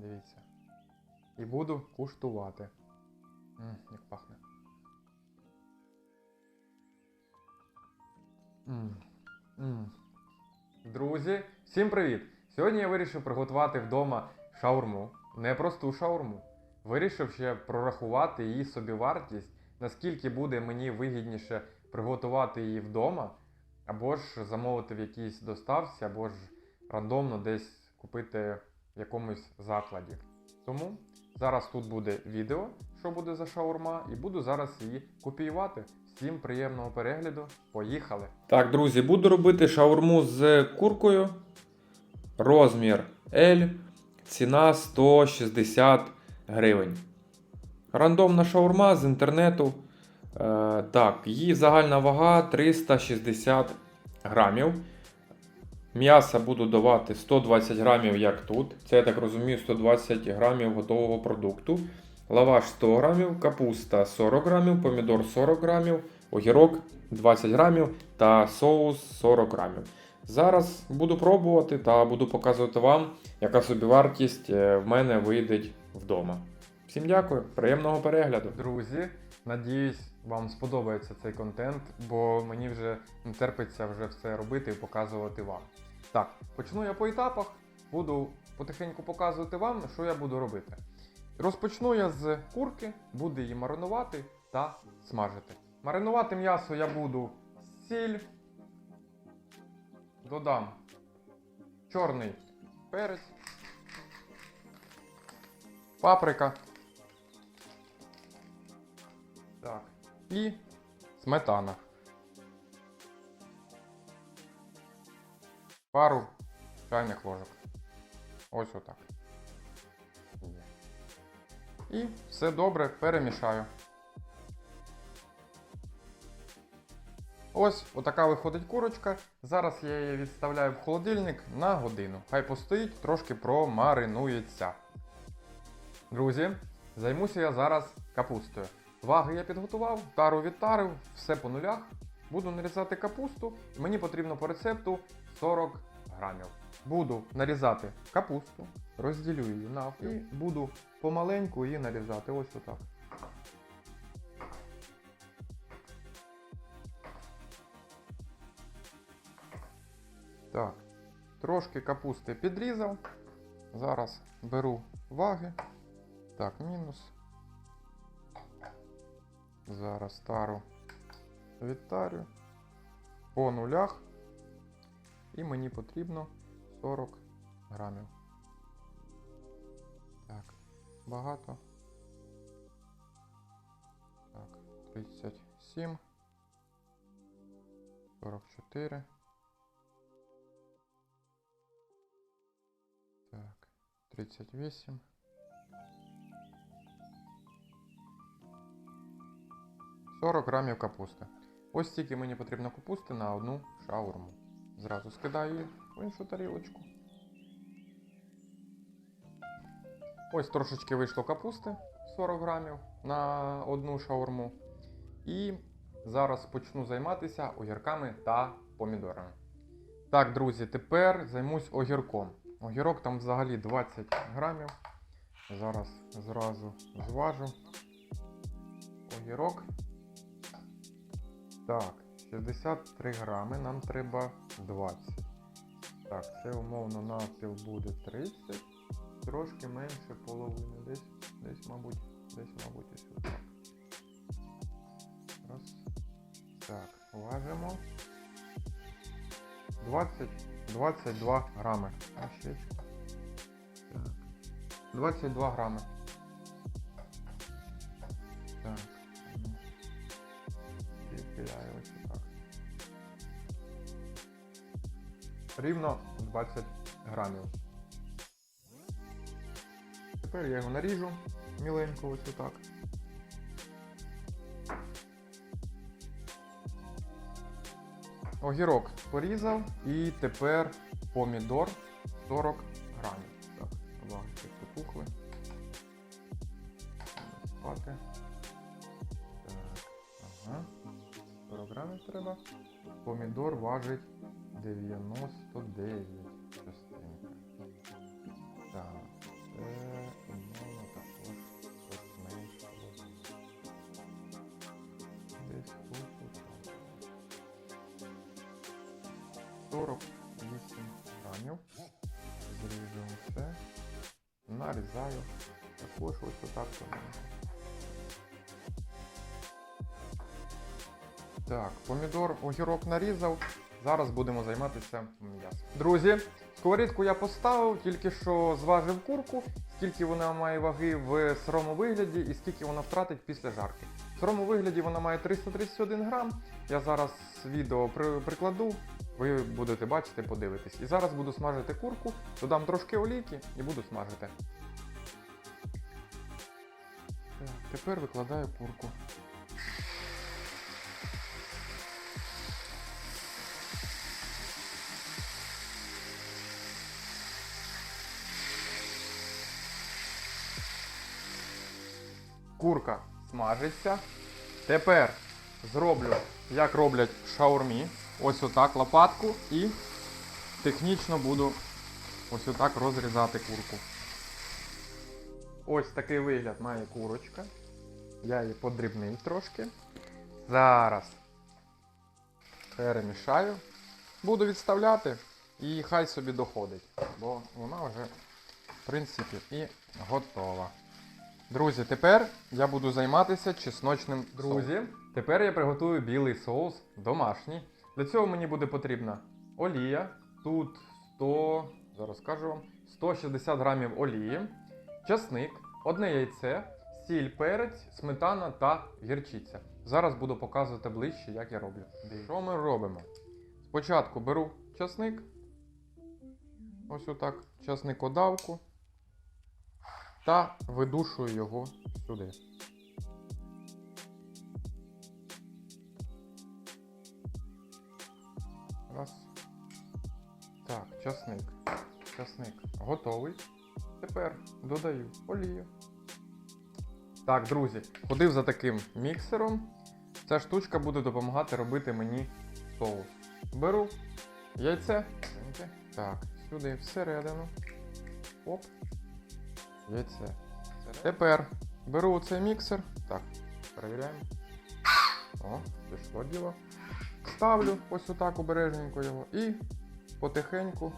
Дивіться. І буду куштувати. М, як пахне. М, м. Друзі, всім привіт! Сьогодні я вирішив приготувати вдома шаурму. Не просту шаурму. Вирішив ще прорахувати її собівартість, наскільки буде мені вигідніше приготувати її вдома, або ж замовити в якійсь доставці, або ж рандомно десь купити якомусь закладі. Тому зараз тут буде відео, що буде за шаурма, і буду зараз її копіювати. Всім приємного перегляду. Поїхали! Так, друзі, буду робити шаурму з куркою. Розмір L, ціна 160 гривень. Рандомна шаурма з інтернету. Е, так, її загальна вага 360 грамів. М'яса буду давати 120 грамів, як тут. Це, я так розумію, 120 грамів готового продукту. Лаваш 100 грамів, капуста 40 грамів, помідор 40 грамів, огірок 20 грамів та соус 40 грамів. Зараз буду пробувати та буду показувати вам, яка собівартість е, в мене вийде вдома. Всім дякую, приємного перегляду. Друзі, надіюсь, вам сподобається цей контент, бо мені вже не терпиться вже все робити і показувати вам. Так, почну я по етапах, буду потихеньку показувати вам, що я буду робити. Розпочну я з курки, буду її маринувати та смажити. Маринувати м'ясо я буду сіль, додам чорний перець, паприка. Так. І сметана. Пару чайних ложок. Ось отак. І все добре перемішаю. Ось отака виходить курочка. Зараз я її відставляю в холодильник на годину. Хай постоїть, трошки промаринується. Друзі, займуся я зараз капустою. Ваги я підготував, тару відтарив, все по нулях. Буду нарізати капусту. Мені потрібно по рецепту 40 грамів. Буду нарізати капусту, розділю її навпіл і буду помаленьку її нарізати. Ось отак. Так, трошки капусти підрізав. Зараз беру ваги. Так, мінус. Зараз тару відтарю по нулях. І мені потрібно 40 грамів. Так, багато. Так, 37. 44. Так, 38. Сорок грамів капусти. Ось стільки мені потрібно капусти на одну шаурму. Зразу скидаю її в іншу тарілочку. Ось трошечки вийшло капусти 40 грамів на одну шаурму. І зараз почну займатися огірками та помідорами. Так, друзі, тепер займусь огірком. Огірок там взагалі 20 грамів. Зараз зразу зважу. Огірок. Так, 63 грами, нам треба 20. Так, це умовно навпіл буде 30. Трошки менше половини. Десь, десь, мабуть, десь, мабуть, ось отак. Раз. Так, важимо. 20, 22 грами. А ще. Так. 22 грами. Так. Рівно 20 грамів. Тепер я його наріжу міленько ось отак. Огірок порізав і тепер помідор 40 грамів. Так, ваги потухли. Спати. Так, ага. 40 грамів треба. Помідор важить 99 частинка. Так, це умовно також щось менше. Десь тут так. 48 грамів. Зріжемо все. Нарізаю. Також ось отак поменше. Так, помідор огірок нарізав. Зараз будемо займатися м'ясом. Друзі, сковорідку я поставив, тільки що зважив курку, скільки вона має ваги в сирому вигляді і скільки вона втратить після жарки. В сирому вигляді вона має 331 грам. Я зараз відео при- прикладу, ви будете бачити, подивитись. І зараз буду смажити курку, додам трошки олійки і буду смажити. Тепер викладаю курку. Курка смажиться. Тепер зроблю, як роблять в шаурмі. Ось отак лопатку і технічно буду ось отак розрізати курку. Ось такий вигляд має курочка. Я її подрібнив трошки. Зараз перемішаю. Буду відставляти і хай собі доходить, бо вона вже, в принципі, і готова. Друзі, тепер я буду займатися чесночним Друзі, тепер я приготую білий соус домашній. Для цього мені буде потрібна олія. Тут 100, зараз скажу вам, 160 грамів олії, часник, одне яйце, сіль, перець, сметана та гірчиця. Зараз буду показувати ближче, як я роблю. Що ми робимо? Спочатку беру часник. Ось отак, часникодавку та видушую його сюди. Раз. Так, часник. Часник готовий. Тепер додаю олію. Так, друзі, ходив за таким міксером. Ця штучка буде допомагати робити мені соус. Беру яйце. Так, сюди всередину. Оп яйце. Тепер беру цей міксер. Так, перевіряємо. О, пішло діло. Ставлю ось отак обережненько його і потихеньку.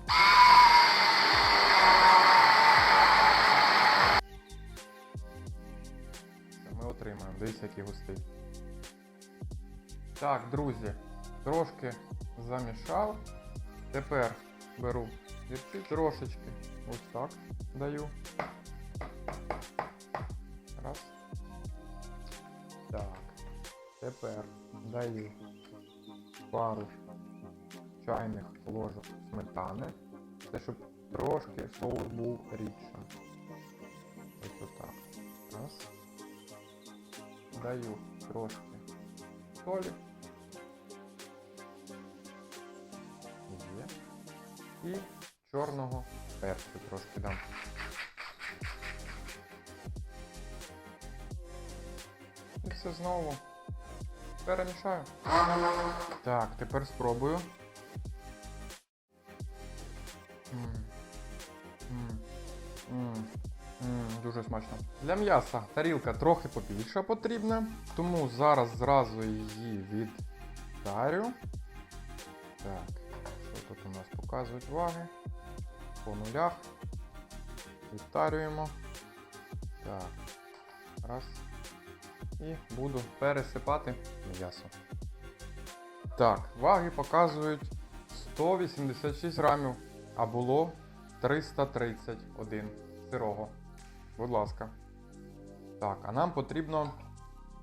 Ми отримаємо. Дивіться, який густий. Так, друзі, трошки замішав. Тепер беру гірчицю, трошечки ось так даю. Тепер даю пару чайних ложок сметани. Це щоб трошки соус був рідшим. Ось отак. Раз. Даю трошки солі. Є. І чорного перцю трошки дам. І все знову перемішаю. Так, тепер спробую. Дуже смачно. Для м'яса тарілка трохи побільша потрібна, тому зараз зразу її віддарю. Так, що тут у нас показують ваги? По нулях. Відтарюємо. Так. Раз і буду пересипати м'ясо. Так, ваги показують 186 грамів, а було 331 сирого. Будь ласка. Так, а нам потрібно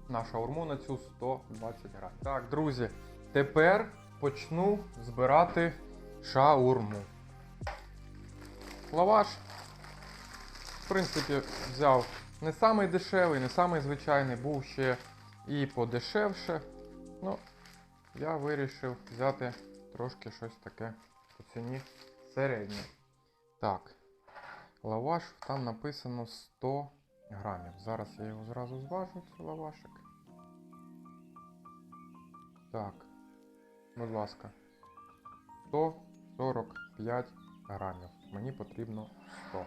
на шаурму на цю 120 грамів. Так, друзі, тепер почну збирати шаурму. Лаваш, в принципі, взяв не самий дешевий, не самий звичайний, був ще і подешевше. Ну, я вирішив взяти трошки щось таке по ціні середнє. Так, лаваш там написано 100 грамів. Зараз я його зразу зважу, цей лавашик. Так, будь ласка, 145 грамів. Мені потрібно 100.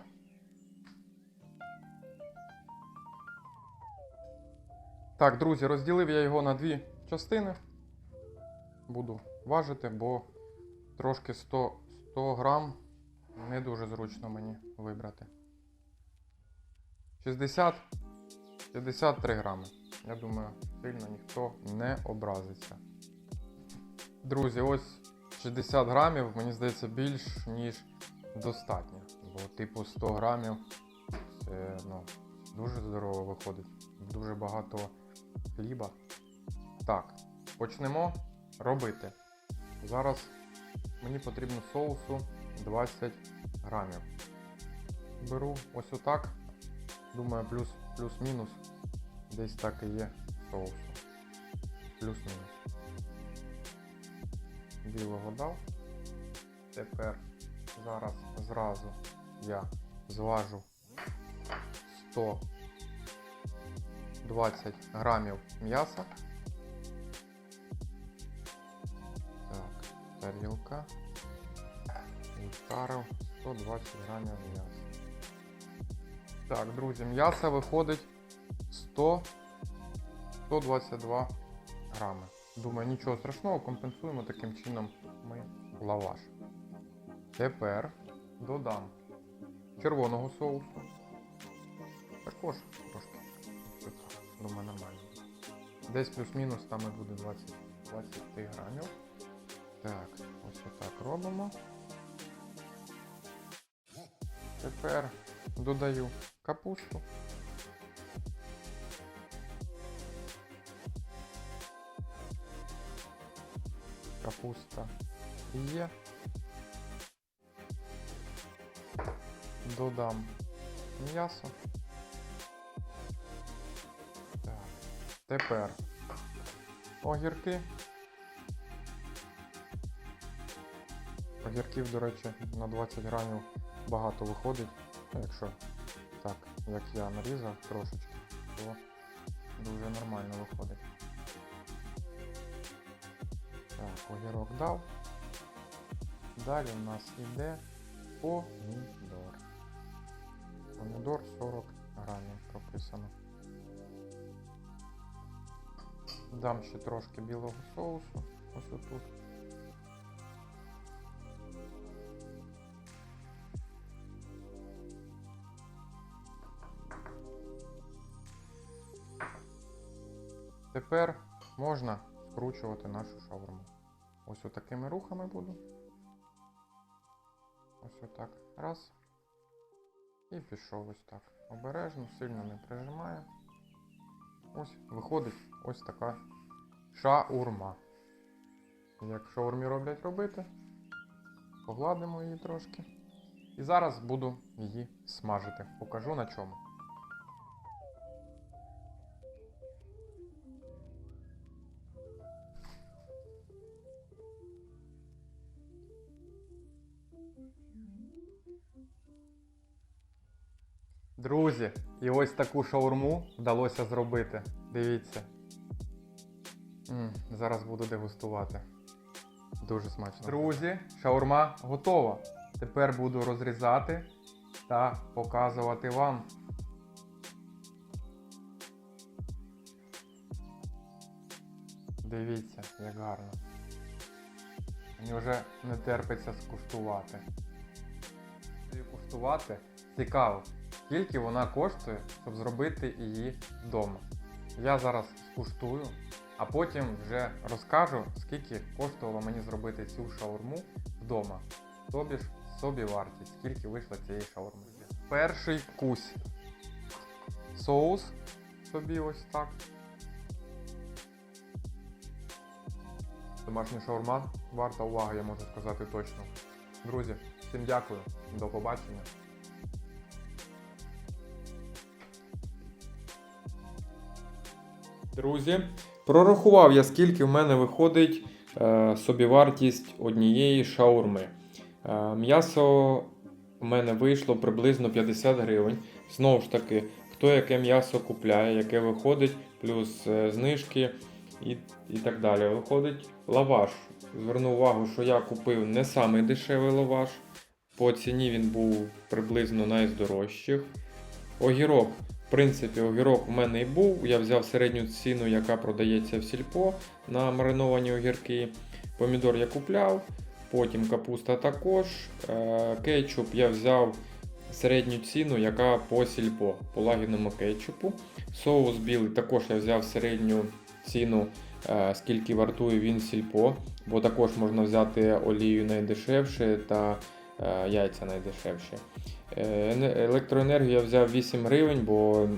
Так, друзі, розділив я його на дві частини. Буду важити, бо Трошки 100, 100 грам. Не дуже зручно мені вибрати. 60, 53 грами. Я думаю, сильно ніхто не образиться. Друзі, ось 60 грамів, мені здається, більш ніж достатньо. Бо, типу, 100 грамів це ну, дуже здорово виходить. Дуже багато хліба. Так, почнемо робити. Зараз мені потрібно соусу 20 грамів. Беру ось отак. Думаю, плюс, плюс-мінус. Десь так і є соусу. Плюс-мінус. Білого дав. Тепер зараз зразу я зважу 120 грамів м'яса. Так, тарілка. Відтарив 120 грамів м'яса. Так, друзі, м'яса виходить 100 122 грами. Думаю, нічого страшного, компенсуємо таким чином ми лаваш. Тепер додам червоного соусу. Також трошки. Думаю, нормально. Десь плюс-мінус там і буде 20, 20 грамів. Так, ось отак робимо. Тепер додаю капусту. Капуста є. Додам м'ясо. Тепер огірки. Огірків, до речі, на 20 грамів багато виходить. Якщо так, як я нарізав трошечки, то дуже нормально виходить. Так, огірок дав. Далі у нас іде помідор. Помідор 40 грамів прописано. Дам ще трошки білого соусу. Ось отут. Тепер можна скручувати нашу шаурму. Ось отакими рухами буду. Ось отак. Раз. І пішов ось так. Обережно, сильно не прижимаю. Ось виходить ось така шаурма. Як шаурмі роблять робити, погладимо її трошки. І зараз буду її смажити. Покажу на чому. Друзі, і ось таку шаурму вдалося зробити. Дивіться. м зараз буду дегустувати. Дуже смачно. Друзі, шаурма готова. Тепер буду розрізати та показувати вам. Дивіться, як гарно. Мені вже не терпиться скуштувати. Куштувати цікаво, скільки вона коштує, щоб зробити її вдома. Я зараз скуштую, а потім вже розкажу, скільки коштувало мені зробити цю шаурму вдома. Тобі ж собі вартість, скільки вийшло цієї шаурми. Перший кусь. Соус собі ось так. Домашня шаурма варта уваги, я можу сказати точно. Друзі, всім дякую, до побачення. Друзі, прорахував я, скільки в мене виходить е, собівартість однієї шаурми. Е, м'ясо у мене вийшло приблизно 50 гривень. Знову ж таки, хто яке м'ясо купляє, яке виходить, плюс е, знижки і, і так далі. Виходить лаваш. Зверну увагу, що я купив не самий дешевий лаваш. По ціні він був приблизно найздорожчих. Огірок. Принципі, огірок у мене і був. Я взяв середню ціну, яка продається в сільпо на мариновані огірки. Помідор я купляв. потім капуста також. Е, Кетчуп я взяв середню ціну, яка по сільпо, по лагідному кетчупу. Соус білий також я взяв середню ціну, е, скільки вартує він сільпо, бо також можна взяти олію найдешевше та е, яйця найдешевші. Е, ене- Електроенергію я взяв 8 гривень, бо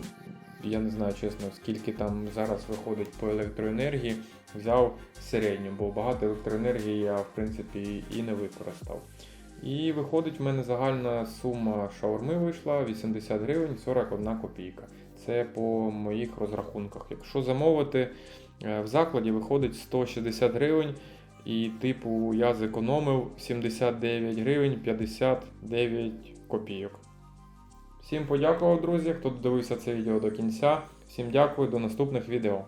я не знаю чесно, скільки там зараз виходить по електроенергії. Взяв середню, бо багато електроенергії я в принципі і не використав. І виходить, в мене загальна сума шаурми вийшла 80 гривень 41 копійка. Це по моїх розрахунках. Якщо замовити е, в закладі, виходить 160 гривень. І, типу, я зекономив 79 гривень 59 копійок. Всім подякував, друзі, хто додивився це відео до кінця. Всім дякую, до наступних відео.